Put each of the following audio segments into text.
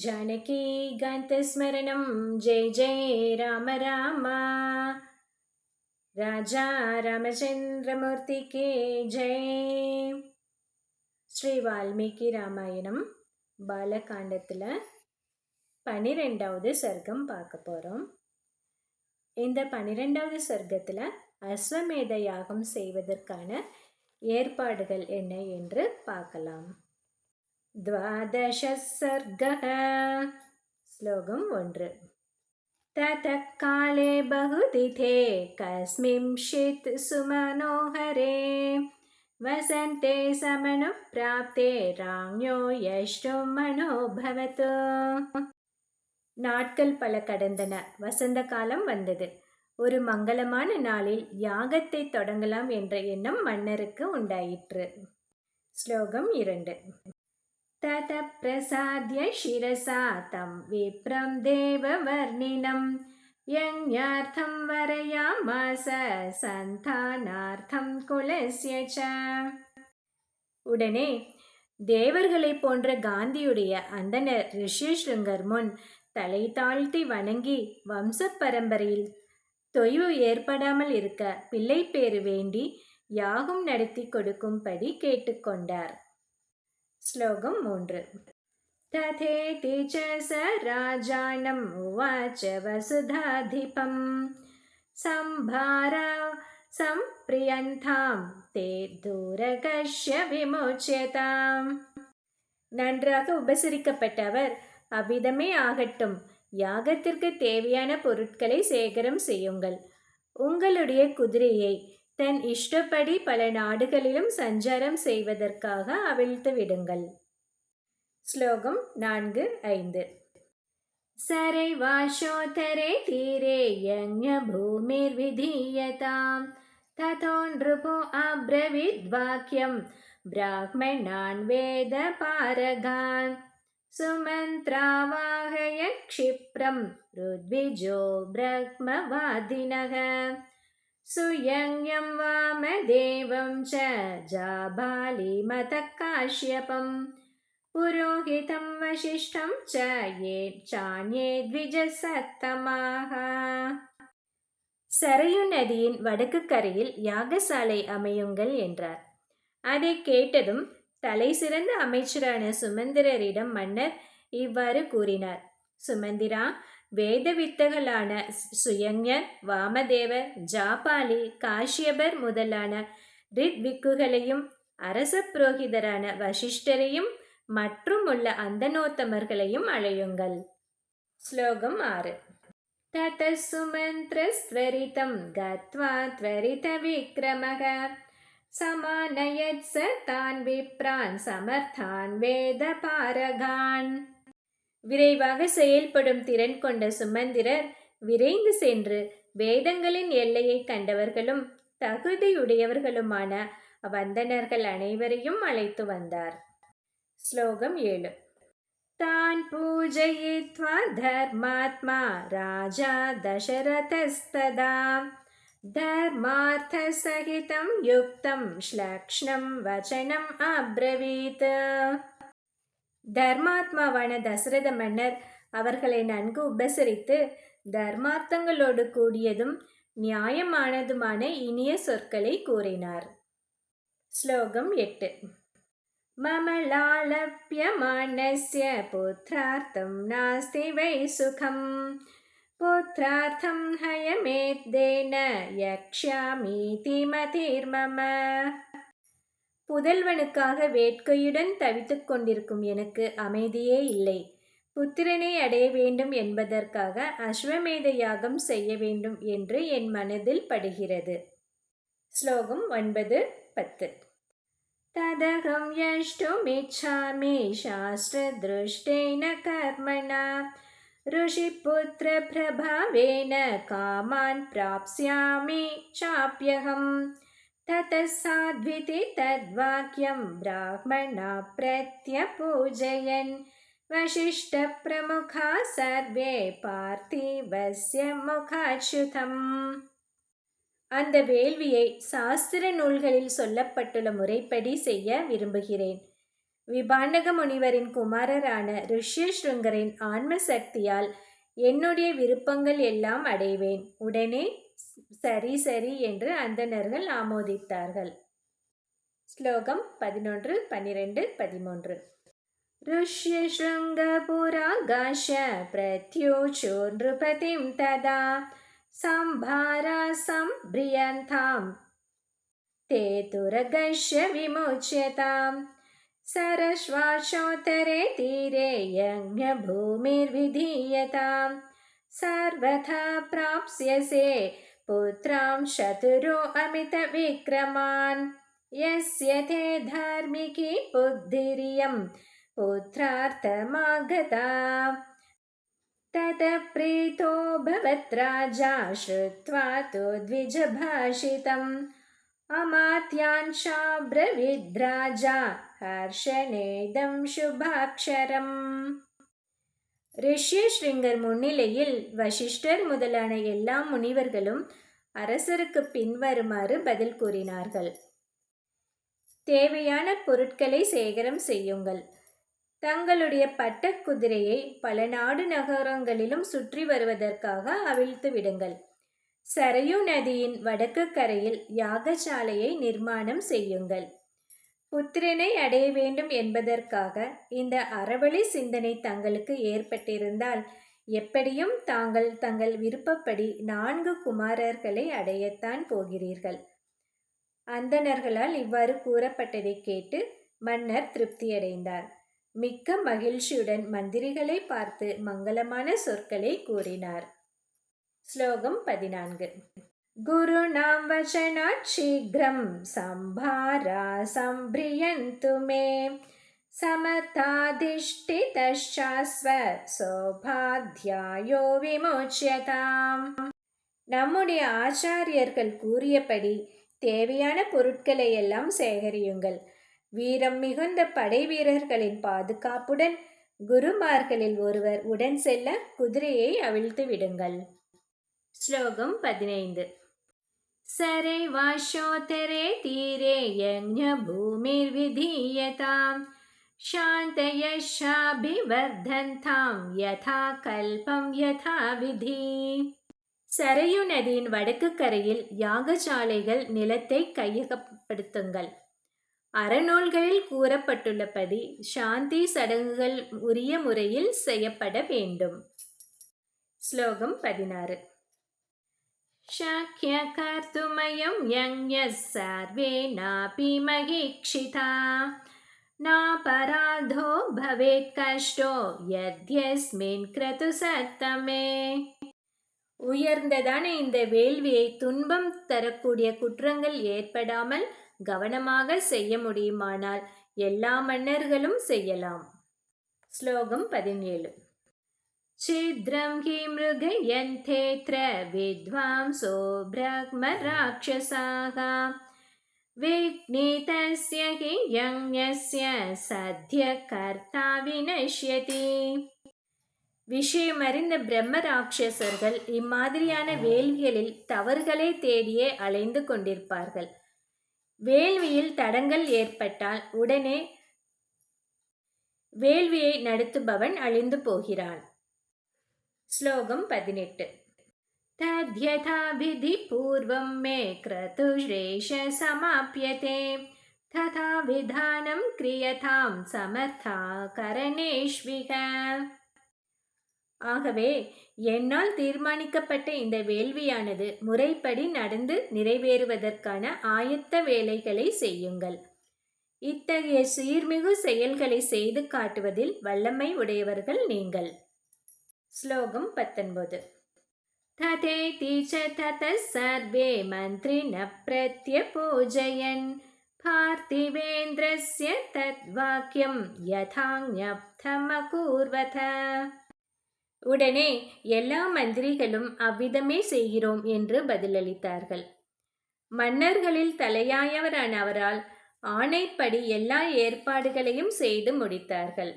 जानकीकान्तस्मरणं जय जय राम राम ராஜா ராமச்சந்திரமூர்த்திக்கு ஜெய் ஸ்ரீ வால்மீகி ராமாயணம் பாலகாண்டத்தில் பனிரெண்டாவது சர்க்கம் பார்க்க போகிறோம் இந்த பனிரெண்டாவது சர்க்கத்தில் அஸ்வமேத யாகம் செய்வதற்கான ஏற்பாடுகள் என்ன என்று பார்க்கலாம் द्वादशः सर्गः श्लोकम् ஒன்று ततः काले बहुतिथे कस्मिंश्चित् सुमनोहरे वसन्ते समनुप्राप्ते राज्ञो यष्टुं मनोभवत् நாட்கள் பல கடந்தன வசந்த காலம் வந்தது ஒரு மங்களமான நாளில் யாகத்தை தொடங்கலாம் என்ற எண்ணம் மன்னருக்கு உண்டாயிற்று ஸ்லோகம் இரண்டு ततः प्रसाद्य शिरसा तं विप्रं देववर्णिनं यज्ञार्थं वरयामास சந்தானார்த்தம் குலசிய உடனே தேவர்களைப் போன்ற காந்தியுடைய அந்தனர் ரிஷிஷ்ருங்கர் முன் தலை தாழ்த்தி வணங்கி வம்ச பரம்பரையில் தொய்வு ஏற்படாமல் இருக்க பிள்ளை பேறு வேண்டி யாகம் நடத்தி கொடுக்கும்படி கேட்டுக்கொண்டார் ஸ்லோகம் மூன்று. तथेति च स राजानम् उवाच वसुधाधिपं सम्भार सम्प्रियन्तां ते दूरकश्य விமோச்சியதாம். நன்றாக உபசரிக்கப்பட்டவர் அவ்விதமே ஆகட்டும். யாகத்திற்கு தேவையான பொருட்களை சேகரம் செய்யுங்கள். உங்களுடைய குதிரையை தன் இஷ்டப்படி பல நாடுகளிலும் சஞ்சாரம் செய்வதற்காக அவிழ்த்து விடுங்கள் ஸ்லோகம் நான்கு ஐந்து சரை வாஷோத்தரே தீரே யஞ பூமிர் விதீயதாம் ததோ நிருபோ அப்ரவித்வாக்கியம் பிராக்மணான் வேத பாரகான் சுமந்திராவாகய क्षिप्रं ருத்விஜோ பிரக்மவாதினக सुयज्ञं वामदेवं च जाबालिमतः काश्यपं पुरोहितं वसिष्ठं च ये चान्ये द्विजसत्तमाः சரையு நதியின் வடக்கு கரையில் யாகசாலை அமையுங்கள் என்றார் அதை கேட்டதும் தலை சிறந்த அமைச்சரான சுமந்திரரிடம் மன்னர் இவ்வாறு கூறினார் சுமந்திரா வேத வித்தகளான சுயஞர் வாமதேவர் ஜாபாலி காஷ்யபர் முதலான ரித்விக்குகளையும் அரச புரோகிதரான வசிஷ்டரையும் மற்றும் உள்ள அந்தனோத்தமர்களையும் அழையுங்கள் ஸ்லோகம் ஆறு ततः सुमन्त्रस्त्वरितं गत्वा त्वरितविक्रमः समानयत् स तान् विप्रान् समर्थान् वेदपारगान् விரைவாக செயல்படும் திறன் கொண்ட சுமந்திரர் விரைந்து சென்று வேதங்களின் எல்லையை கண்டவர்களும் தகுதியுடையவர்களுமான வந்தனர்கள் அனைவரையும் அழைத்து வந்தார். ஸ்லோகம் ஏழு. தான் பூஜயித்வா தர்மாத்மா ராஜா தசரதஸ்ததா. சகிதம் யுக்தம் ஸ்லக்ஷ்ணம் வச்சனம் அப்ரவீத். தர்மாத்மாவான தசரத மன்னர் அவர்களை நன்கு உபசரித்து தர்மார்த்தங்களோடு கூடியதும் நியாயமானதுமான இனிய சொற்களை கூறினார். ஸ்லோகம் எட்டு. மமலாலப்பியமானஸ்ய புத்திரார்த்தம் நாஸ்தி வை சுகம். புத்திரார்த்தம் ஹயமேத்தேன யக்ஷாமீதி மதிர்மம புதல்வனுக்காக வேட்கையுடன் தவித்துக் கொண்டிருக்கும் எனக்கு அமைதியே இல்லை புத்திரனை அடைய வேண்டும் என்பதற்காக அஸ்வமேத யாகம் செய்ய வேண்டும் என்று என் மனதில் படுகிறது ஸ்லோகம் ஒன்பது பத்து ததகம் யஷ்டுமிச்சாமி சாஸ்திரதிருஷ்டேன கர்மணா ऋषिपुत्रप्रभावेन कामान् प्राप्स्यामि चाप्यहम् ततः साध्विति तद्वाक्यं ब्राह्मणा प्रत्यपूजयन् वसिष्ठप्रमुखा सर्वे பார்த்திவஸ்ய முகாச்சுதம் அந்த வேள்வியை சாஸ்திர நூல்களில் சொல்லப்பட்டுள்ள முறைப்படி செய்ய விரும்புகிறேன் விபாண்டக முனிவரின் குமாரரான ரிஷ்யஸ்ருங்கரின் ஆன்ம சக்தியால் என்னுடைய விருப்பங்கள் எல்லாம் அடைவேன் உடனே சரி சரி என்று அந்தணர்கள் ஆமோதித்தார்கள் ஸ்லோகம் பதினொன்று பன்னிரெண்டு பதிமூன்று ऋष्यशृङ्गपुरागाश प्रत्युचो नृपतिं तदा सम्भारा सम्भ्रियन्तां ते तुरगस्य विमुच्यताम् सरश्वासोत्तरे तीरे यज्ञभूमिर्विधीयतां सर्वथा प्राप्स्यसे पुत्रां शतुरो अमितविक्रमान्। यस्य ते धार्मिकी बुद्धिरियं पुत्रार्थमागता। ततः प्रीतो भवत् राजा श्रुत्वा तु द्विजभाषितम्। अमात्यांशा ब्रविद्राजा हर्षनेदं शुभाक्षरम्। ரிஷ்யஸ்ரிங்கர் முன்னிலையில் வசிஷ்டர் முதலான எல்லா முனிவர்களும் அரசருக்கு பின்வருமாறு பதில் கூறினார்கள். தேவையான பொருட்களை சேகரம் செய்யுங்கள். தங்களுடைய பட்ட குதிரையை பல நாடு நகரங்களிலும் சுற்றி வருவதற்காக அவிழ்த்து விடுங்கள். சரையு நதியின் வடக்கு கரையில் யாகசாலையை நிர்மாணம் செய்யுங்கள். புத்திரனை அடைய வேண்டும் என்பதற்காக இந்த அறவழி சிந்தனை தங்களுக்கு ஏற்பட்டிருந்தால் எப்படியும் தாங்கள் தங்கள் விருப்பப்படி நான்கு குமாரர்களை அடையத்தான் போகிறீர்கள். அந்தணர்களால் இவ்வாறு கூறப்பட்டதை கேட்டு மன்னர் திருப்தியடைந்தார். மிக்க மகிழ்ச்சியுடன் மந்திரிகளை பார்த்து மங்களமான சொற்களை கூறினார். ஸ்லோகம் பதினான்கு. गुरूणां वचनात् शीघ्रं सम्भारा सम्भ्रियन्तु मे समर्थाधिष्ठितश्चास्व சோபாத்தியாயோ விமோச்சியதாம் நம்முடைய ஆச்சாரியர்கள் கூறியபடி தேவையான பொருட்களை எல்லாம் சேகரியுங்கள் வீரம் மிகுந்த படை வீரர்களின் பாதுகாப்புடன் குருமார்களில் ஒருவர் உடன் செல்ல குதிரையை அவிழ்த்து விடுங்கள் ஸ்லோகம் பதினைந்து सरैवाशोत्तरे तीरे यज्ञभूमिर्विधीयतां शान्तयशाभिवर्धन्तां यथा கல்பம் யதா விதி சரையு நதியின் வடக்கு கரையில் யாகசாலைகள் நிலத்தை கையகப்படுத்துங்கள் அறநூல்களில் கூறப்பட்டுள்ளபடி சாந்தி சடங்குகள் உரிய முறையில் செய்யப்பட வேண்டும் ஸ்லோகம் பதினாறு शक्यकर्तुमयं यज्ञः सर्वेणापि महीक्षिता नापराधो भवेत् कष्टो यद्यस्मिन् क्रतुसत्तमे உயர்ந்ததான இந்த வேள்வியை துன்பம் தரக்கூடிய குற்றங்கள் ஏற்படாமல் கவனமாக செய்ய முடியுமானால் எல்லா மன்னர்களும் செய்யலாம் ஸ்லோகம் பதினேழு छिद्रं हि मृगयन्थेऽत्र विद्वांसो ब्रह्मराक्षसाः विघ्नीतस्य हि यज्ञस्य सद्य कर्ता विनश्यति விஷயமறிந்த பிரம்ம ராட்சசர்கள் இம்மாதிரியான வேள்விகளில் தவறுகளை தேடியே அலைந்து கொண்டிருப்பார்கள் வேள்வியில் தடங்கள் ஏற்பட்டால் உடனே வேள்வியை நடத்துபவன் அழிந்து போகிறான் श्लोकं पदिनेट् तद्यथाभिधिपूर्वं मे क्रतुश्रेषसमाप्यते तथा विधानं கிரியதாம் சமர்த்தா கரணேஷ்விக ஆகவே என்னால் தீர்மானிக்கப்பட்ட இந்த வேள்வியானது முறைப்படி நடந்து நிறைவேறுவதற்கான ஆயத்த வேலைகளை செய்யுங்கள் இத்தகைய சீர்மிகு செயல்களை செய்து காட்டுவதில் வல்லமை உடையவர்கள் நீங்கள் ஸ்லோகம் பத்தொன்பது तथेति च ततः सर्वे मन्त्रिणः प्रत्यपूजयन् पार्थिवेन्द्रस्य तद्वाक्यं யதாஞப்தமகூர்வத உடனே எல்லா மந்திரிகளும் அவ்விதமே செய்கிறோம் என்று பதிலளித்தார்கள் மன்னர்களில் தலையாயவரான அவரால் ஆணைப்படி எல்லா ஏற்பாடுகளையும் செய்து முடித்தார்கள்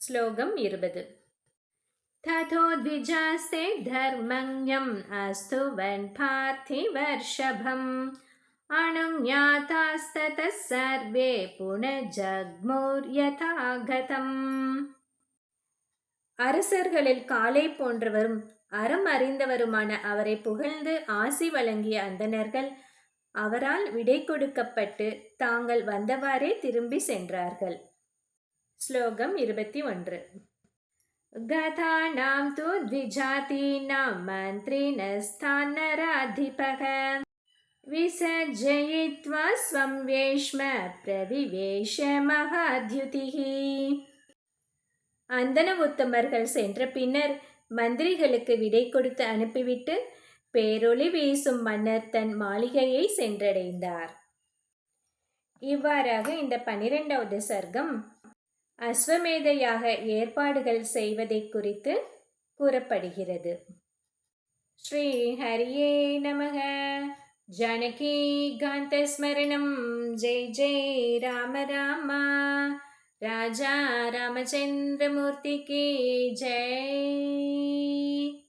ஸ்லோகம் இருபது तथोद्विजास्ते धर्मज्ञम् अस्तु वन् पार्थिवर्षभम् अणुज्ञातास्ततः सर्वे पुनजग्मुर्यथागतम् அரசர்களில் காலை போன்றவரும் அறம் அறிந்தவருமான அவரை புகழ்ந்து ஆசி வழங்கிய அந்தணர்கள் அவரால் விடை கொடுக்கப்பட்டு தாங்கள் வந்தவாறே திரும்பி சென்றார்கள் ஸ்லோகம் இருபத்தி ஒன்று गतानां तु द्विजातीनां मन्त्रिणस्थानराधिपः विसर्जयित्वा स्वं वेश्म प्रविवेश महाद्युतिः அந்தன உத்தமர்கள் சென்ற பின்னர் மந்திரிகளுக்கு விடை கொடுத்து அனுப்பிவிட்டு பேரொளி வீசும் மன்னர் தன் மாளிகையை சென்றடைந்தார் இவ்வாறாக இந்த பனிரெண்டாவது சர்க்கம் அஸ்வமேதையாக ஏற்பாடுகள் செய்வதை குறித்து கூறப்படுகிறது. ஸ்ரீ ஹரியே நமக. ஜானகி காந்த ஸ்மரணம் ஜெய் ஜெய் ராம ராமா. ராஜா ராமச்சந்திரமூர்த்திக்கு ஜெய்.